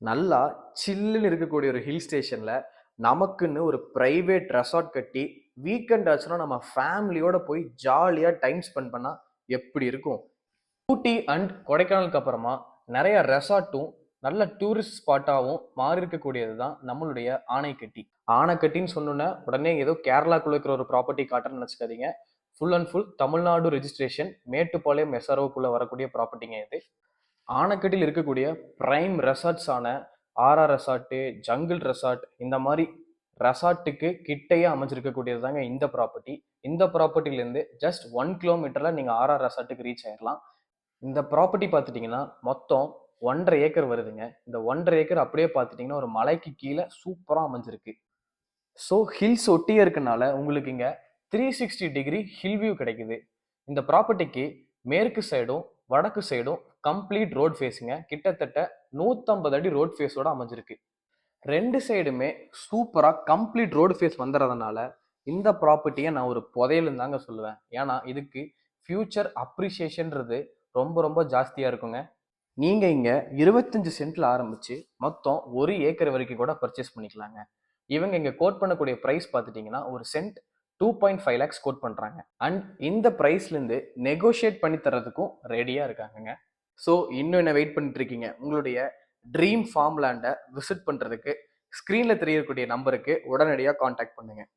நல்லா சில்லுன்னு இருக்கக்கூடிய ஒரு ஹில் ஸ்டேஷன்ல நமக்குன்னு ஒரு பிரைவேட் ரெசார்ட் கட்டி வீக்கெண்ட் ஆச்சுன்னா நம்ம ஃபேமிலியோட போய் ஜாலியாக டைம் ஸ்பெண்ட் பண்ணா எப்படி இருக்கும்? ஊட்டி அண்ட் கொடைக்கானலுக்கு அப்புறமா நிறைய ரெசார்ட்டும் நல்ல டூரிஸ்ட் ஸ்பாட்டாகவும் மாறி இருக்கக்கூடியது தான் நம்மளுடைய ஆணைக்கட்டி ஆனைக்கட்டின்னு சொன்னோன்னே உடனே ஏதோ கேரளாக்குள்ள இருக்கிற ஒரு ப்ராப்பர்ட்டி காட்டுறேன்னு நினச்சிக்காதீங்க. Full and full Tamil Nadu registration Mettupalayam எஸ்ஆர்ஓக்குள்ளே வரக்கூடிய ப்ராப்பர்ட்டிங்க இது. ஆனக்கட்டில் இருக்கக்கூடிய ப்ரைம் ரெசார்ட்ஸான ஆர்ஆர் ரெசார்ட்டு ஜங்கிள் ரெசார்ட் இந்த மாதிரி ரெசார்ட்டுக்கு கிட்டையே அமைஞ்சிருக்கக்கூடியது தாங்க இந்த ப்ராப்பர்ட்டி இந்த ப்ராப்பர்ட்டிலேருந்து ஜஸ்ட் ஒன் கிலோமீட்டரில் நீங்கள் ஆர்ஆர் ரெசார்ட்டுக்கு ரீச் ஆயிடலாம் இந்த ப்ராப்பர்ட்டி பார்த்துட்டிங்கன்னா மொத்தம் ஒன்றரை ஏக்கர் வருதுங்க. இந்த ஒன்றரை ஏக்கர் அப்படியே பார்த்துட்டிங்கன்னா ஒரு மலைக்கு கீழே சூப்பராக அமைஞ்சிருக்கு. ஸோ ஹில்ஸ் ஒட்டியே இருக்கனால உங்களுக்கு இங்கே three sixty degree hill view கிடைக்குது. இந்த ப்ராப்பர்ட்டிக்கு மேற்கு சைடும் வடக்கு சைடும் கம்ப்ளீட் ரோட் ஃபேஸுங்க கிட்டத்தட்ட நூற்றம்பது அடி ரோட் ஃபேஸோட அமைஞ்சிருக்கு. ரெண்டு சைடுமே சூப்பராக கம்ப்ளீட் ரோடு ஃபேஸ் வந்துடுறதுனால இந்த ப்ராப்பர்ட்டியை நான் ஒரு புதையலுன்னு தாங்க சொல்லுவேன். ஏன்னா இதுக்கு ஃப்யூச்சர் அப்ரிசியேஷன்றது ரொம்ப ரொம்ப ஜாஸ்தியாக இருக்குங்க. நீங்கள் இங்கே இருபத்தஞ்சு சென்ட்டில் ஆரம்பித்து மொத்தம் ஒரு ஏக்கர் வரைக்கும் கூட பர்ச்சேஸ் பண்ணிக்கலாங்க. இவங்க இங்கே கோட் பண்ணக்கூடிய ப்ரைஸ் பார்த்துட்டிங்கன்னா ஒரு cent two point five lakhs quote பண்ணுறாங்க அண்ட் இந்த ப்ரைஸ்லேருந்து நெகோஷியேட் பண்ணி தரதுக்கும் ரெடியாக இருக்காங்கங்க. ஸோ இன்னும் என்ன வெயிட் பண்ணிட்டு இருக்கீங்க உங்களுடைய ட்ரீம் ஃபார்ம் லேண்டை விசிட் பண்ணுறதுக்கு ஸ்க்ரீனில் தெரியக்கூடிய நம்பருக்கு உடனடியாக காண்டாக்ட் பண்ணுங்கள்